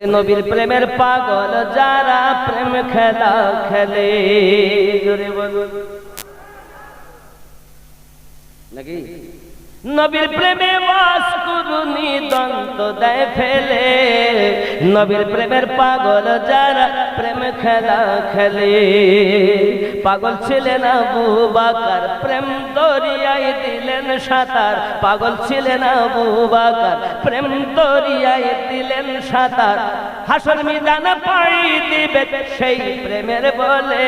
নবীর প্রেমের পাগল যারা প্রেম খেলা খেলে। নাকি নবীর প্রেমে বাস করুনি দন্ত দেয় ফেলে। নবীর প্রেমের পাগল যারা প্রেম খেলা খেলে। পাগল ছিলেন আবু বাকার প্রেম দরিয়ায় দিলেন সাঁতার। পাগল ছিলেন আবু বাকার প্রেম দরিয়ায় দিলেন সাঁতার। হাসর মিদান পাই দিবে সেই প্রেমের বলে।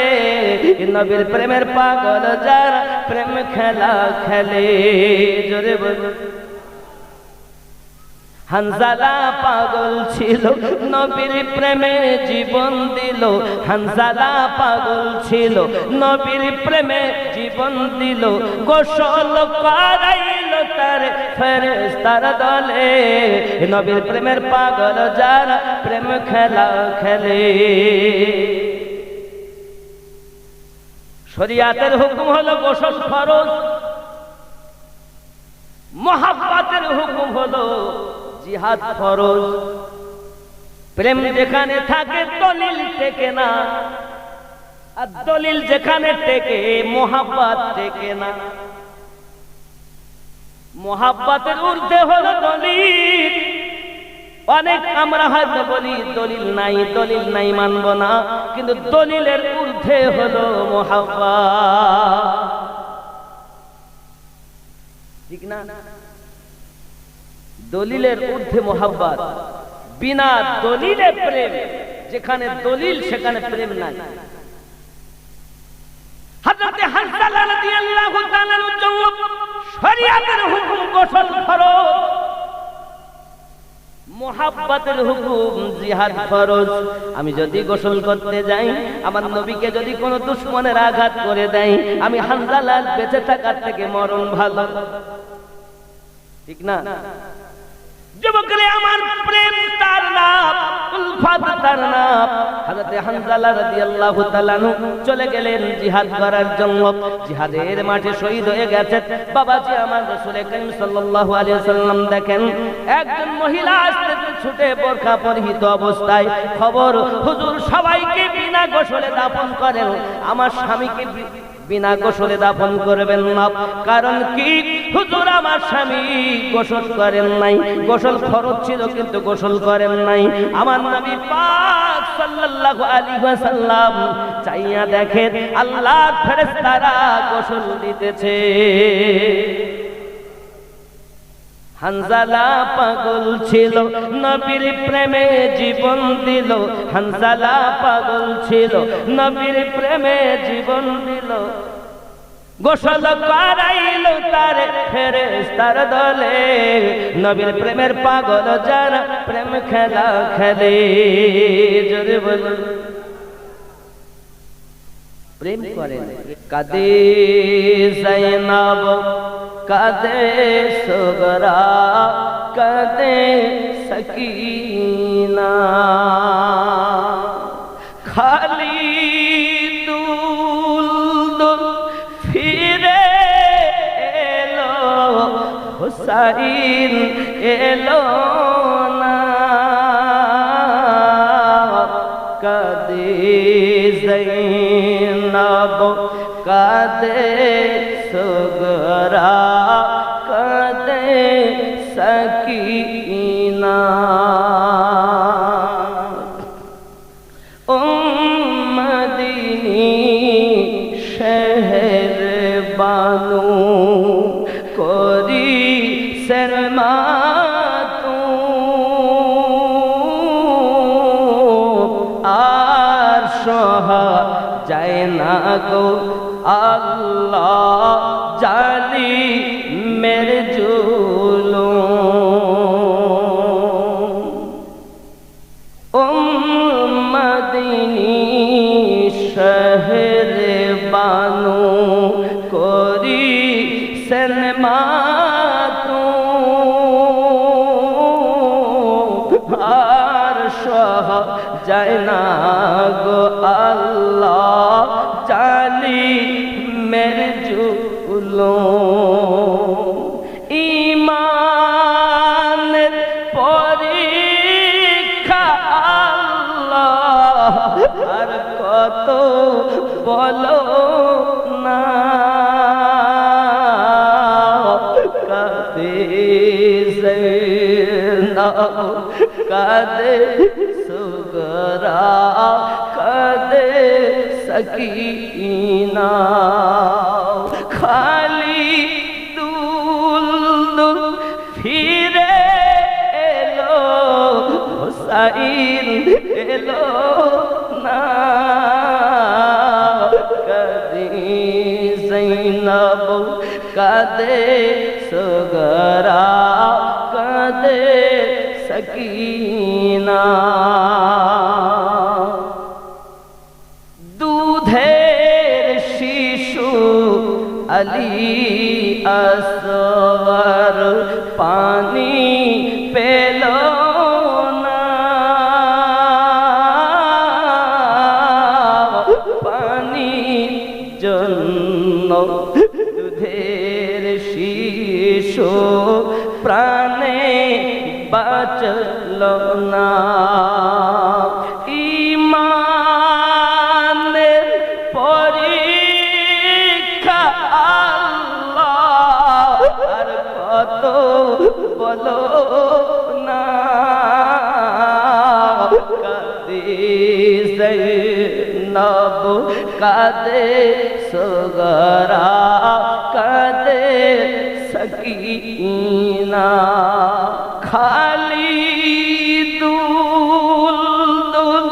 নবীর প্রেমের পাগল যারা প্রেম খেলা খেলে। জোরে বলুন হানজালা পাগল ছিল, নবীর প্রেমে জীবন দিল। হানজালা পাগল ছিল, নবীর প্রেমে জীবন দিল। গোসল করাইল তার ফেরেস্তার দলে। নবীর প্রেমের পাগল যারা প্রেম খেলা খেলে। শরিয়াতের হুকুম হলো গোসল ফরজ। মহাব্বাতের হুকুম হলো জিহাদ ফরজ। প্রেম যেখানে থাকে দলিল টেকে না, আর দলিল যেখানে মোহাব্বাত টেকে না। মোহাব্বাতের ঊর্ধ্বে হলো দলিল। অনেক আমরা হয়তো বলি দলিল নাই দলিল নাই মানব না, কিন্তু দলিলের ঊর্ধ্বে হলো মোহাব্বা ঠিক না? দলিলের ঊর্ধ্বে মোহাব্বত। বিনা দলিলে প্রেম, যেখানে দলিল, সেখানে প্রেম নাই। হযরতে রাদিয়াল্লাহু তাআলার জন্য হুকুম গোসল ফরজ মোহাব্বতের হুকুম জিহাদ ফরজ। আমি যদি গোসল করতে যাই, আমার নবীকে যদি কোনো দুশ্মনের আঘাত করে দেয়, আমি হানজালাল বেঁচে থাকার থেকে মরণ ভালো। ঠিক না? আমার প্রেম তার নাম, উলফাত তার নাম। হযরত রাদিয়াল্লাহু তাআলা চলে গেলেন জিহাদ করার জন্য। জিহাদের মাঠে শহীদ হয়ে গেছেন। বাবাজি আমার রাসূল করিম সাল্লাল্লাহু আলাইহি ওয়াসাল্লাম দেখেন, একজন মহিলা আসতে ছুটে বোরকা পরিহিত অবস্থায়। খবর, হুজুর, সবাইকে বিনা গোসলে দাফন করেন। আমার স্বামীকে বিনা গোসলে দাফন করবেন না। কারণ কি? হুজুর আমার স্বামী গোসল করেন নাই। গোসল ফরজ ছিল কিন্তু গোসল করেন নাই। আমার পাক চাইয়া দেখেন আল্লাহ গোসল দিতেছে। হানজালা পাগল ছিল, নবীর প্রেমে জীবন দিল। হানজালা পাগল ছিল, নবীর প্রেমে জীবন দিল। গোসল করাইল তার ফেরেস্তার দলে। নবীর প্রেমের পাগল যারা প্রেম খেলা খেলে। জোরে বলুন। প্রেম করেন, কাদে জৈনব কাদে সুগরা, কাদে সকিনা। খালি হুসাইন এলো না। কাদে জৈনব কাদে যায় না গো। আল্লাহ জানি মেরে ইমানের পরীক্ষা আল্লাহ আর কত বলো না। কাদে কাদে সুগরা কাদে সকিনা। এলো না। কদি জৈনব কদে সুগরা কদে সকিনা। দুধের শিশু আলী আসর পানি কাদে সগরা, কাদে সকিনা। খালি দুল দুল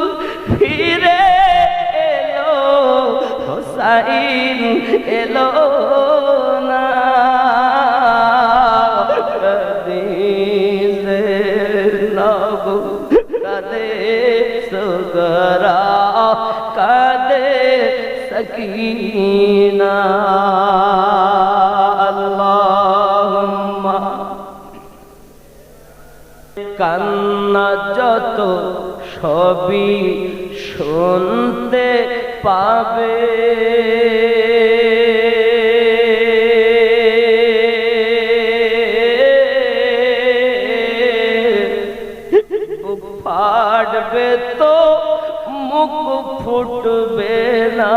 ফিরে এলো, হোসাইন এলো না। কদে সুগরা, কদে সকিনা আল্লাহুম্মা কান্না যত সবই শুনতে পাবে। ফাটবে ফুটবে না।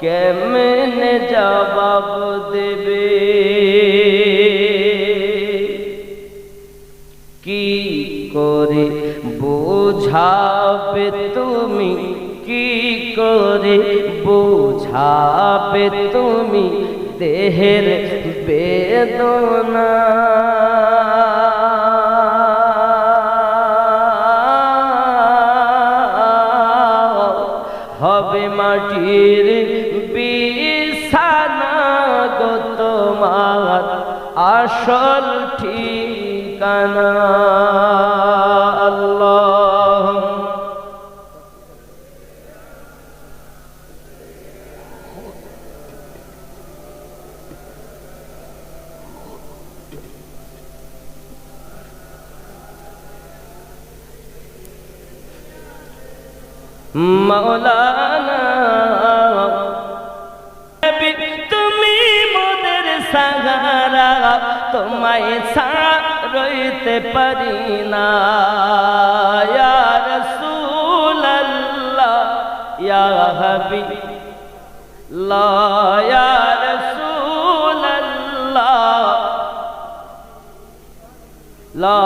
কেমনে জবাব দেবে? কি করে বোঝাবে তুমি? কি করে বোঝাবে তুমি? দেহের বেদনা। সাহারা তোমায় ছাড়া রইতে পারি না। রসুল্লাহ ইয়া হাবিব লা ইয়া লা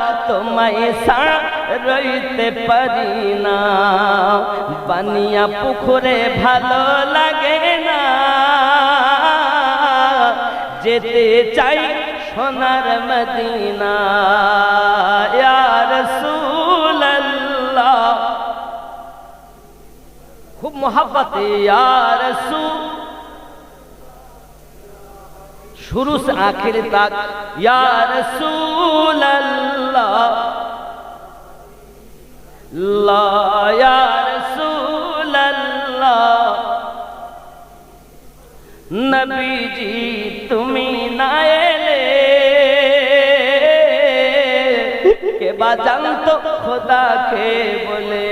ছাড়া তোমায় রইতে পারি না। বানিয়া পুকুরে ভালো লাগে না। যেতে চাই সোনার মদিনা। খুব মহাপতি আর সুল शुरू से आखिर तक या रसूल अल्लाह या रसूल अल्लाह नबी जी तुम्हें नायले के बाजान तो खुदा के बोले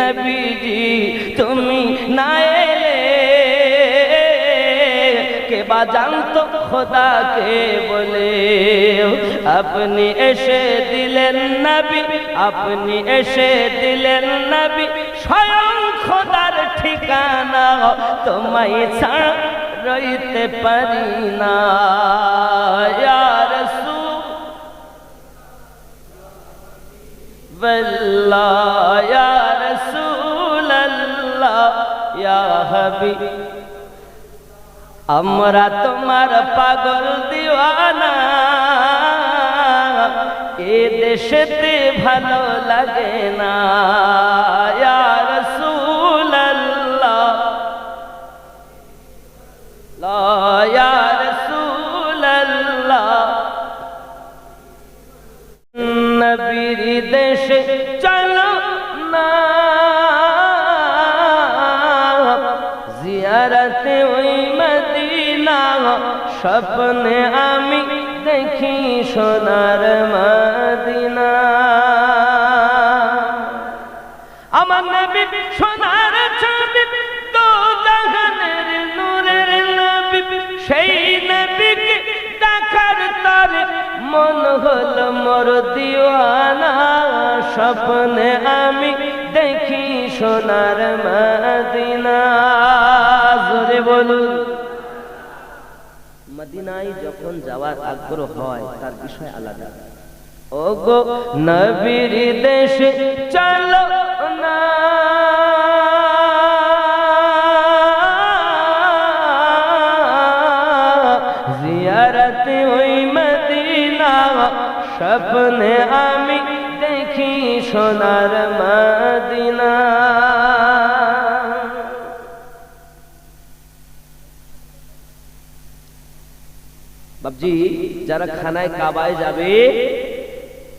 नबी जी तुम्हें नाय বাজান তো খোদাকে বলে, আপনি এসে দিলেন নবি, আপনি এসে দিলেন নবি, স্বয়ং খোদার ঠিকানা তোমায় ছাড়া রইতে পারি না। বল্লা রসুল আল্লাহ হবি আমরা তোমার পাগল দিওয়ানা। এ দেশেতে ভালো লাগে না। নবীর দেশে চলো স্বপ্নে আমি দেখি সোনার মদিনা। আমার নবী সোনার ছবি তো জাহানের নূরের নবী। সেই নবীকে দেখার তরে মন হল মোর দিওয়ানা। স্বপ্নে আমি দেখি সোনার মদিনা। জোরে বলুন। মদিনায় যখন যাওয়ার আগ্রহ হয়, তার বিষয় আলাদা। ও গো নবীর দেশে চলো না। জিয়ারতে ওই মদিনা, স্বপ্নে আমি দেখি সোনার মদিনা বাবজি যারা খানায় কাবায় যাবে,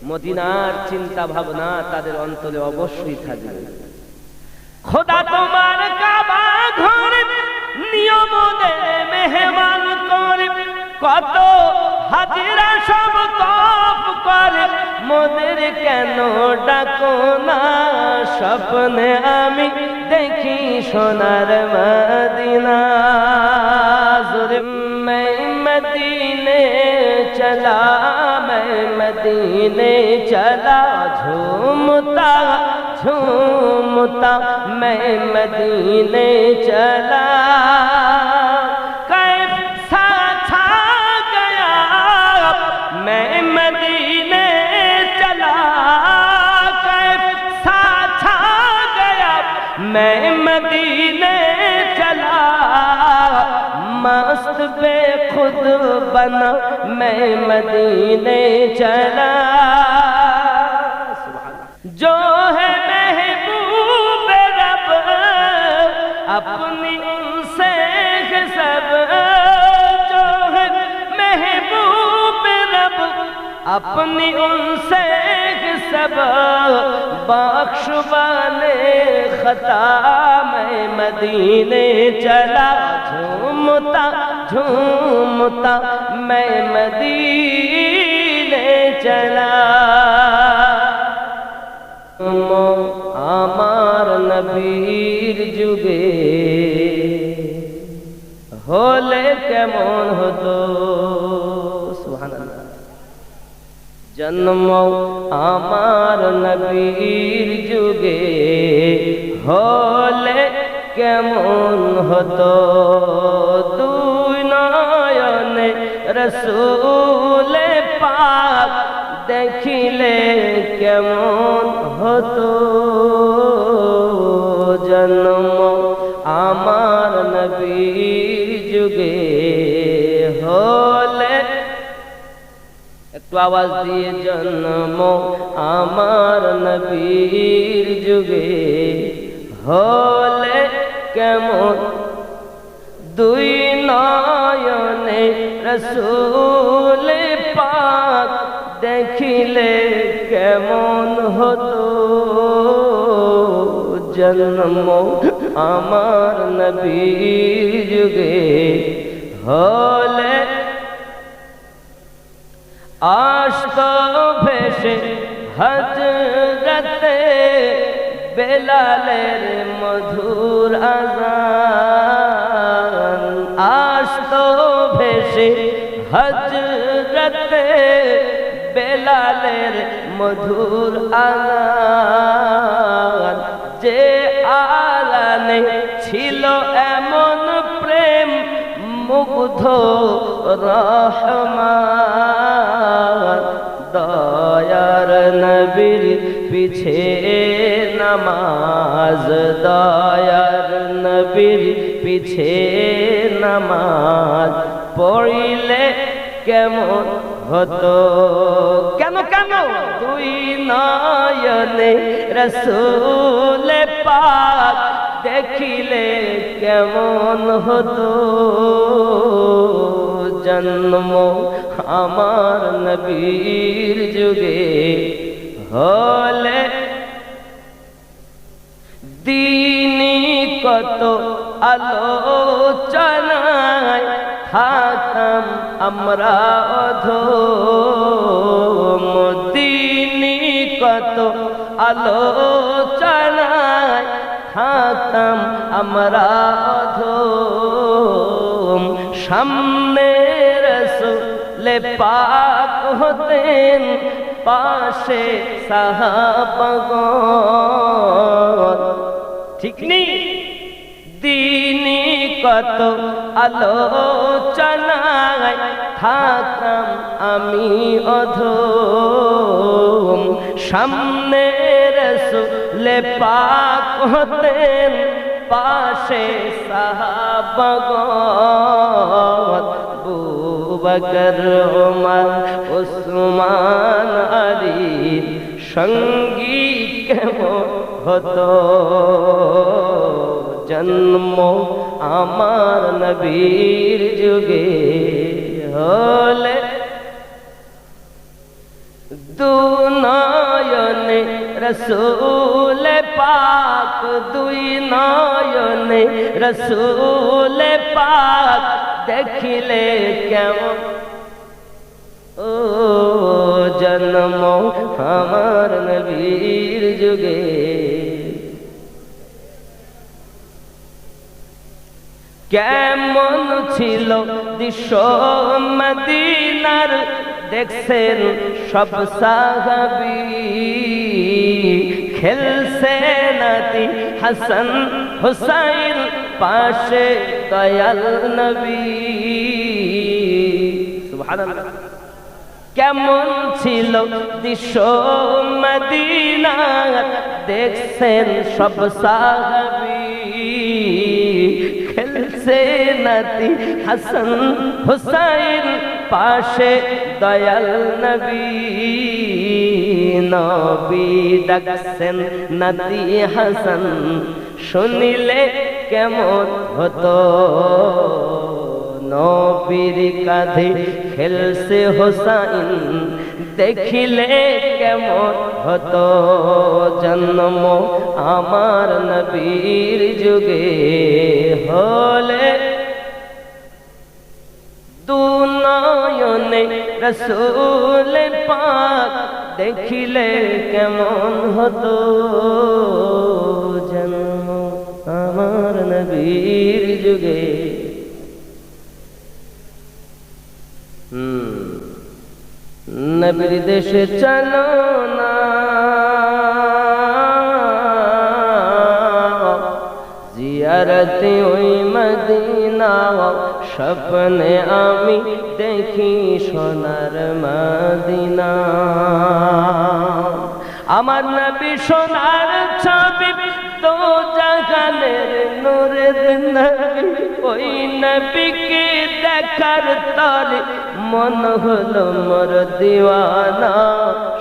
মদিনার চিন্তা ভাবনা তাদের অন্তরে অবশ্যই থাকবে। খোদা তোমার কাবা ঘরে, নিয়ম মেহমান করে, কত হাজিরা সব তপ করে, মোদের কেন ডাকো না? স্বপ্নে আমি দেখি সোনার মদিনা। জোরে मैं چلا میں مدینے چلا جھومتا جھومتا، میں مدینے چلا چھا گیا، میں مدینے چلا چھا گیا، میں مست پہ خود بنا میں مدینے چلا۔ جو ہے محبوب رب، اپنی سیخ سب جو ہے محبوب رب، اپنی سیخ سب بخش والے خطا میں مدینے چلا۔ جو ہے झूमता झूमता मैं मदीने चला আমার নবীর যুগে হলে কেমন হতো সুবহানাল্লাহ জন্ম আমার নবীর যুগে হলে কেমন হতো? দুই নয়নে রসুলে পাক দেখিলে কেমন হতো? জন্ম আমার নবীর যুগে হলে। একটু আওয়াজ দিয়ে জন্ম আমার নবীর যুগে হলে। কেমন? দুই নয়নে রসুল পাক দেখিলে কেমন হতো? জন্ম আমার নবীর যুগে হলে আস্ত ভেসে হজরতে বেলালের মধুর আজান আসতো ভেসে হজরতে বেলালের মধুর আলান যে আলানে ছিল এমন প্রেম মুগ্ধ রহমান। দয়ার নবীর পিছে নামাজ দয়ার নবীর পিছে নামাজ পড়িলে কেমন হতো? কেন কেন? তুই নয়নে রসুল পাক দেখিলে কেমন হতো? জন্ম আমার নবীর যুগে হলে দিনী কত আলোচনায় থাকতাম আমরা অধম। দিনী কত আলোচনায় থাকতাম আমরা অধম। সামনে রসুলে পাক হতেন পাশে সাহাবগণ ঠিক নেই দিনী কত আলোচনায় থাকতাম আমি অধম। সামনে রসুলে পাক হতেন পাশে সাহাবগণ বুবকর, ওমর উসমান আলী সঙ্গী কেমন হতো। জন্ম আমার নবীর যুগে হলে দু নয়নে রসুল পাক দুই নয়নে রসুল পাক দেখিলে কেমন? ও জন্ম আমার নবীর যুগে কেমন ছিল দৃশ্য মদিনার, দেখছেন সব সাহাবি। খেলছে নাতি হাসান হুসাইন, পাশে দয়াল নবী। কেমন ছিল দৃশ্য মদিনা দেখছেন সব সাহাবি। খেলছে নাতি হাসান হুসাইন, পাশে দয়াল নবী। নবী ডাকছেন নাতি হাসান, শুনিলে কেমন হতো? নবীর কাঁধে খেলছে হোসাইন দেখিলে কেমন হতো জন্ম আমার নবীর যুগে? হলে দু নয়নে রসুল পাক দেখিলে কেমন হতো জন্ম আমার নবীর যুগে? নবীর দেশে চলো না। জিয়ারতে ওই মদিনা স্বপ্নে আমি দেখি সোনার মদিনা। আমার নবী সোনার ছবি তো জাগানের নূরের নবী। ওই নবীকে দেখার তরে মন হলো মোর দিওয়ানা,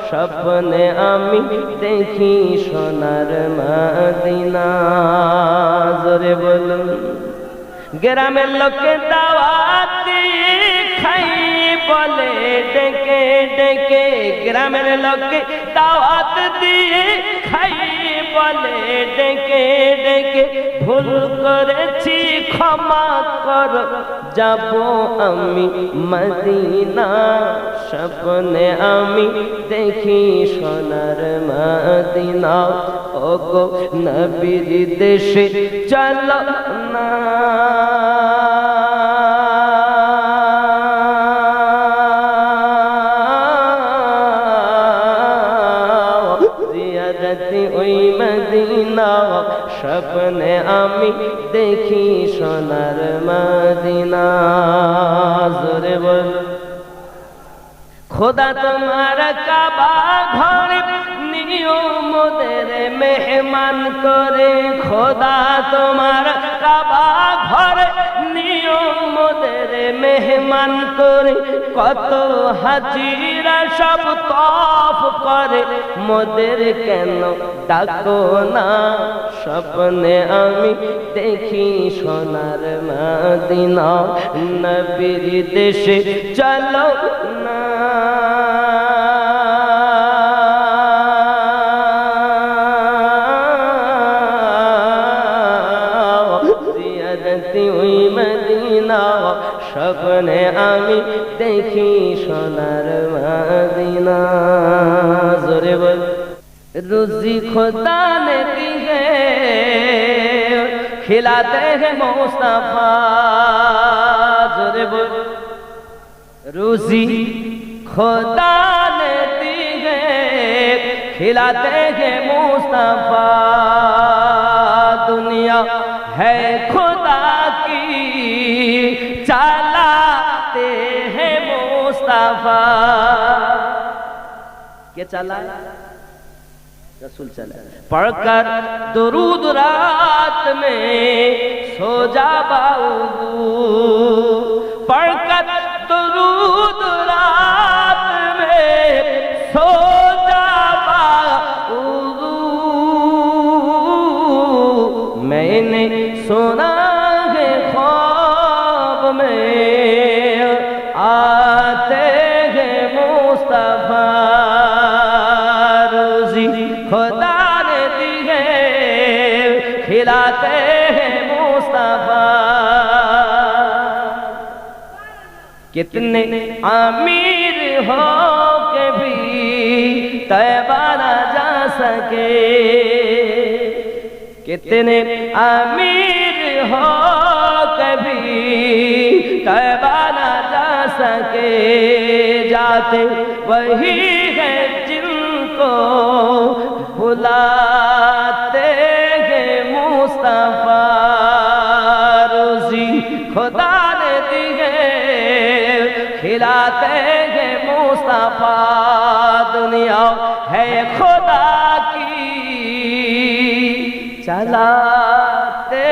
স্বপ্নে আমি দেখি সোনার মদিনা। জোরে বলুন, গ্রামের লোকে দাওয়াতি খাই বলে ডেকে ডেকে, গ্রামের লোকে দাওয়াত দিয়ে খাই বলে ডেকে ডেকে ভুল করেছি, ক্ষমা কর। যাব আমি মদিনা, স্বপ্নে আমি দেখি সোনার মদিনা। ওগো নবীর দেশে চল না। ওই মদিনা স্বপ্নে আমি দেখি সোনার মদিনা। জোরে বল। খোদা তোমার কাবা ঘরে মেহমান করে খোদা তোমার কাবা ঘরে নিয়মদের মেহমান করে কত হাজিরা সব তফ করে। মোদের কেন ডাকো না? স্বপ্নে আমি দেখি সোনার মদিনা, নবীর দেশে চলো না। স্বপ্নে আমি দেখি সোনার মদিনা জোরে বল रुजी खुदा ने दी है खिलाते हैं मुस्तफा जोरे बोल रुजी खुदा ने दी है खिलाते हैं मुस्तफा दुनिया है खुदा की चलाते हैं خلافہ۔ کیا چلا ہے؟ رسول چلا ہے۔ پڑھ کر درود رات میں سو جا باؤ پڑھ کر درود رات کتنے امیر ہو کے بھی طیبہ نہ جا سکے۔ کتنے امیر ہو کے بھی طیبہ نہ جا سکے۔ جاتے وہی ہے جن کو بلاتے ہیں مصطفیٰ۔ خدا دلاتے ہیں مصطفیٰ دنیا ہے خدا کی۔ چلاتے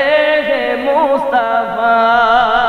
ہیں مصطفیٰ